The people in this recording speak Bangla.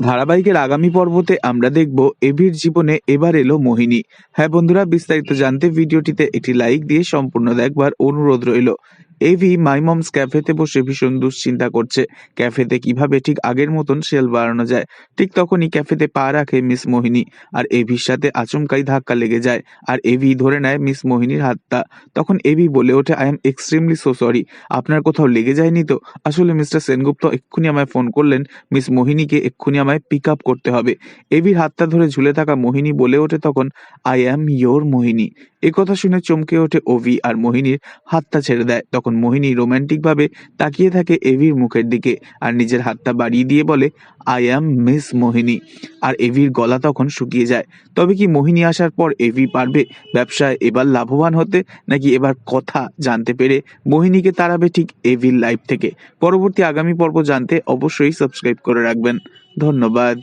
ধারাবাহিকের আগামী পর্বতে আমরা দেখব এভির জীবনে এবার এলো মোহিনী। হ্যাঁ বন্ধুরা, বিস্তারিত জানতে ভিডিওটিতে একটি লাইক দিয়ে সম্পূর্ণ দেখবার অনুরোধ রইল। এভি মাইমমস ক্যাফেতে বসে ভীষণ দুশ্চিন্তা করছে। ক্যাফেতে কীভাবে ঠিক আগের মতন সেল বাড়ানো যায়? ঠিক তখনই ক্যাফেতে পা রাখে মিস মোহিনী আর এভির সাথে আচমকাই ধাক্কা লেগে যায় আর এভি ধরে নেয় মিস মোহিনীর হাতটা। তখন এভি বলে ওঠে I am extremely so sorry আপনার কোথাও লেগে যায়নি তো? আসলে মিস্টার সেনগুপ্ত এক্ষুনি আমায় ফোন করলেন। মিস মোহিনীকে এক্ষুনি আমায় পিক আপ করতে হবে। এভির হাতটা ধরে ঝুলে থাকা মোহিনী বলে ওঠে তখন আই অ্যাম ইয়োর মোহিনী। এ কথা শুনে চমকে ওঠে ওভি আর মোহিনীর হাতটা ছেড়ে দেয়। তখন মোহিনী রোমান্টিক ভাবে তাকিয়ে থাকে এভির মুখের দিকে আর নিজের হাতটা বাড়িয়ে দিয়ে বলে আই অ্যাম মিস মোহিনী আর এভির গলা তখন শুকিয়ে যায়। তবে কি মোহিনী আসার পর এভি পারবে ব্যবসায় এবার লাভবান হতে, নাকি এবার কথা জানতে পেরে মোহিনীকে তাড়াবে ঠিক এভির লাইফ থেকে? পরবর্তী আগামী পর্ব জানতে অবশ্যই সাবস্ক্রাইব করে রাখবেন। ধন্যবাদ।